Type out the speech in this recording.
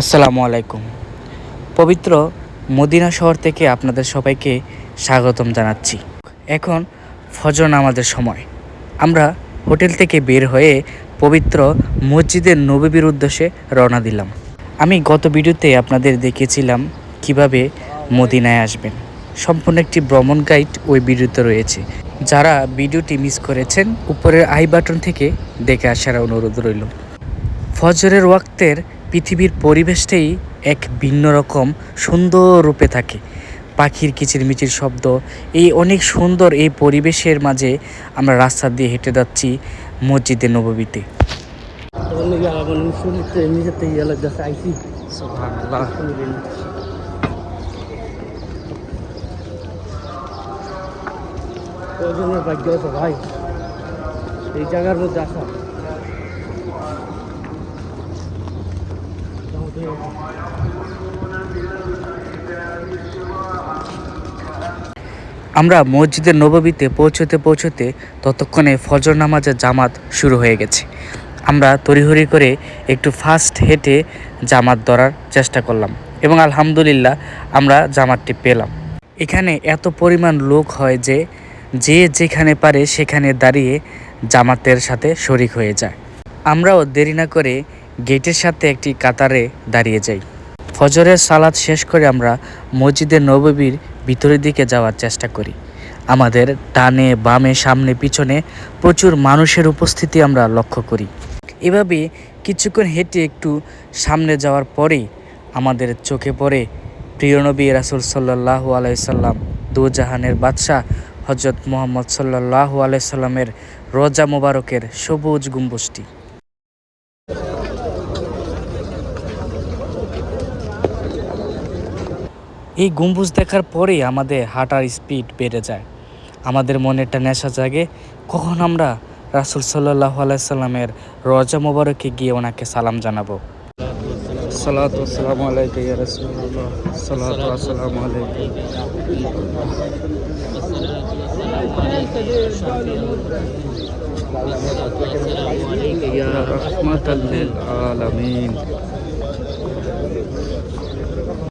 আসসালামু আলাইকুম। পবিত্র মদিনা শহর থেকে আপনাদের সবাইকে স্বাগতম জানাচ্ছি। এখন ফজর নামাজের সময়। আমরা হোটেল থেকে বের হয়ে পবিত্র মসজিদের নবীর উদ্দেশ্যে রওনা দিলাম। আমি গত ভিডিওতে আপনাদের দেখিয়েছিলাম কীভাবে মদিনায় আসবেন। সম্পূর্ণ একটি ভ্রমণ গাইড ওই ভিডিওতে রয়েছে। যারা ভিডিওটি মিস করেছেন, উপরের আই বাটন থেকে দেখে আসার অনুরোধ রইল। ফজরের ওয়াক্তের পৃথিবীর পরিবেশটাই এক ভিন্ন রকম সুন্দর রূপে থাকে। পাখির কিচিরমিচির শব্দ এই অনেক সুন্দর এই পরিবেশের মাঝে আমরা রাস্তা দিয়ে হেঁটে যাচ্ছি মসজিদে নববীতে। ভাই? এই জায়গার মধ্যে আসা আমরা মসজিদের নববীতে পৌঁছতে পৌঁছতে ততক্ষণে ফজর নামাজের জামাত শুরু হয়ে গেছে। আমরা তড়িহড়ি করে একটু ফাস্ট হেঁটে জামাত ধরার চেষ্টা করলাম এবং আলহামদুলিল্লাহ আমরা জামাতটি পেলাম। এখানে এত পরিমাণ লোক হয় যে যে যেখানে পারে সেখানে দাঁড়িয়ে জামাতের সাথে শরিক হয়ে যায়। আমরাও দেরি না করে গেটের সাথে একটি কাতারে দাঁড়িয়ে যাই। ফজরের সালাদ শেষ করে আমরা মসজিদের নববীর ভিতরের দিকে যাওয়ার চেষ্টা করি। আমাদের ডানে, বামে, সামনে, পিছনে প্রচুর মানুষের উপস্থিতি আমরা লক্ষ্য করি। এভাবে কিছুক্ষণ হেঁটে একটু সামনে যাওয়ার পরেই আমাদের চোখে পড়ে প্রিয় নবী রাসুল সাল্লাহ আলাইসাল্লাম দুজাহানের বাদশাহ হজরত মোহাম্মদ সাল্লাহ আলাইসাল্লামের রোজা মোবারকের সবুজ গম্বুজটি। এই গম্বুজ দেখার পরেই আমাদের হাঁটার স্পিড বেড়ে যায়। আমাদের মনে একটা নেশা জাগে কখন আমরা রাসুল সাল্লাহ আলাইসাল্লামের রজা মোবারকে গিয়ে ওনাকে সালাম জানাব। সালাত আসসালামু আলাইকা ইয়া রাসূলুল্লাহ সালাত আসসালামু আলাইকা ইয়া রাহমাতাল লিল আলামিন।